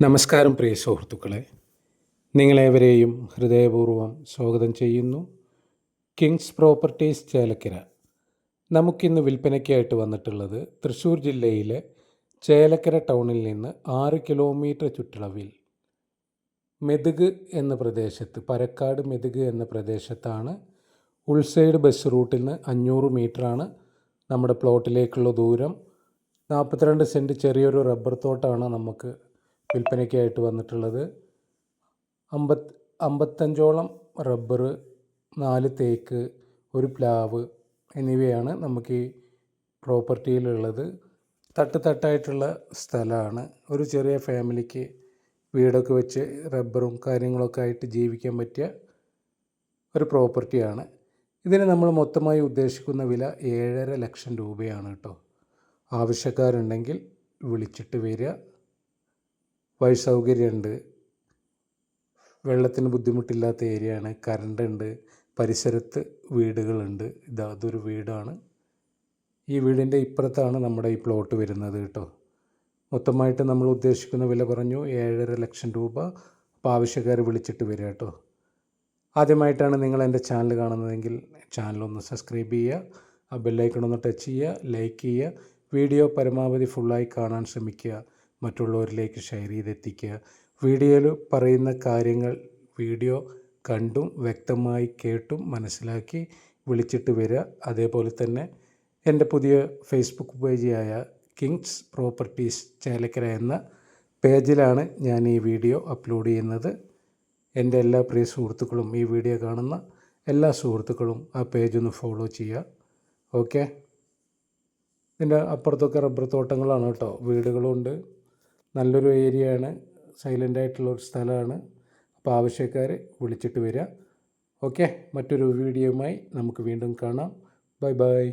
നമസ്കാരം പ്രിയ സുഹൃത്തുക്കളെ. നിങ്ങളേവരെയും ഹൃദയപൂർവം സ്വാഗതം ചെയ്യുന്നു. Kings Properties Chelakkara. നമുക്കിന്ന് വിൽപ്പനയ്ക്കായിട്ട് വന്നിട്ടുള്ളത് തൃശ്ശൂർ ജില്ലയിലെ ചേലക്കര ടൗണിൽ നിന്ന് ആറ് കിലോമീറ്റർ ചുറ്റളവിൽ മെതുക് എന്ന പ്രദേശത്ത് പരക്കാട് മെതുക് എന്ന പ്രദേശത്താണ് ഉൾസൈഡ് ബസ് റൂട്ടിൽ നിന്ന് അഞ്ഞൂറ് മീറ്ററാണ് നമ്മുടെ പ്ലോട്ടിലേക്കുള്ള ദൂരം. നാൽപ്പത്തിരണ്ട് സെന്റ് ചെറിയൊരു റബ്ബർ തോട്ടമാണ് നമുക്ക് വിൽപ്പനയ്ക്കായിട്ട് വന്നിട്ടുള്ളത്. അമ്പത് അമ്പത്തഞ്ചോളം റബ്ബർ നാല് തേക്ക് ഒരു പ്ലാവ് എന്നിവയാണ് നമുക്ക് ഈ പ്രോപ്പർട്ടിയിലുള്ളത്. തട്ട് തട്ടായിട്ടുള്ള സ്ഥലമാണ്. ഒരു ചെറിയ ഫാമിലിക്ക് വീടൊക്കെ വെച്ച് റബ്ബറും കാര്യങ്ങളൊക്കെ ആയിട്ട് ജീവിക്കാൻ പറ്റിയ ഒരു പ്രോപ്പർട്ടിയാണ്. ഇതിന് നമ്മൾ മൊത്തമായി ഉദ്ദേശിക്കുന്ന വില ഏഴര ലക്ഷം രൂപയാണ് കേട്ടോ. ആവശ്യക്കാരുണ്ടെങ്കിൽ വിളിച്ചിട്ട് വരിക. വഴി സൗകര്യമുണ്ട് വെള്ളത്തിന് ബുദ്ധിമുട്ടില്ലാത്ത ഏരിയയാണ്. കറണ്ട് ഉണ്ട് പരിസരത്ത് വീടുകളുണ്ട്. ഇതാ അതൊരു വീടാണ്. ഈ വീടിന്റെ ഇപ്പുറത്താണ് നമ്മുടെ ഈ പ്ലോട്ട് വരുന്നത് കേട്ടോ. മൊത്തമായിട്ട് നമ്മൾ ഉദ്ദേശിക്കുന്ന വില പറഞ്ഞു ഏഴര ലക്ഷം രൂപ. അപ്പോൾ ആവശ്യക്കാർ വിളിച്ചിട്ട് വരിക കേട്ടോ. ആദ്യമായിട്ടാണ് നിങ്ങൾ എന്റെ ചാനൽ കാണുന്നതെങ്കിൽ ചാനൽ ഒന്ന് സബ്സ്ക്രൈബ് ചെയ്യുക. ആ ബെല്ലൈക്കൺ ഒന്ന് ടച്ച് ചെയ്യുക. ലൈക്ക് ചെയ്യുക. വീഡിയോ പരമാവധി ഫുള്ളായി കാണാൻ ശ്രമിക്കുക. മറ്റുള്ളവരിലേക്ക് ഷെയർ ചെയ്തെത്തിക്കുക. വീഡിയോയിൽ പറയുന്ന കാര്യങ്ങൾ വീഡിയോ കണ്ടും വ്യക്തമായി കേട്ടും മനസ്സിലാക്കി വിളിച്ചിട്ട് വരിക. അതേപോലെ തന്നെ എന്റെ പുതിയ ഫേസ്ബുക്ക് പേജായ കിങ്സ് പ്രോപ്പർട്ടീസ് ചേലക്കര എന്ന പേജിലാണ് ഞാൻ ഈ വീഡിയോ അപ്ലോഡ് ചെയ്യുന്നത്. എന്റെ എല്ലാ പ്രിയ സുഹൃത്തുക്കളും ഈ വീഡിയോ കാണുന്ന എല്ലാ സുഹൃത്തുക്കളും ആ പേജ് ഒന്ന് ഫോളോ ചെയ്യുക. ഓക്കെ ഇതിന്റെ അപ്പുറത്തൊക്കെ റബ്ബർ തോട്ടങ്ങളാണ് കേട്ടോ. വീടുകളുണ്ട്. നല്ലൊരു ഏരിയയാണ്. സൈലന്റ് ആയിട്ടുള്ള ഒരു സ്ഥലമാണ്. അപ്പോൾ ആവശ്യക്കാർ വിളിച്ചിട്ട് വരിക ഓക്കെ? മറ്റൊരു വീഡിയോയുമായി നമുക്ക് വീണ്ടും കാണാം. Bye bye.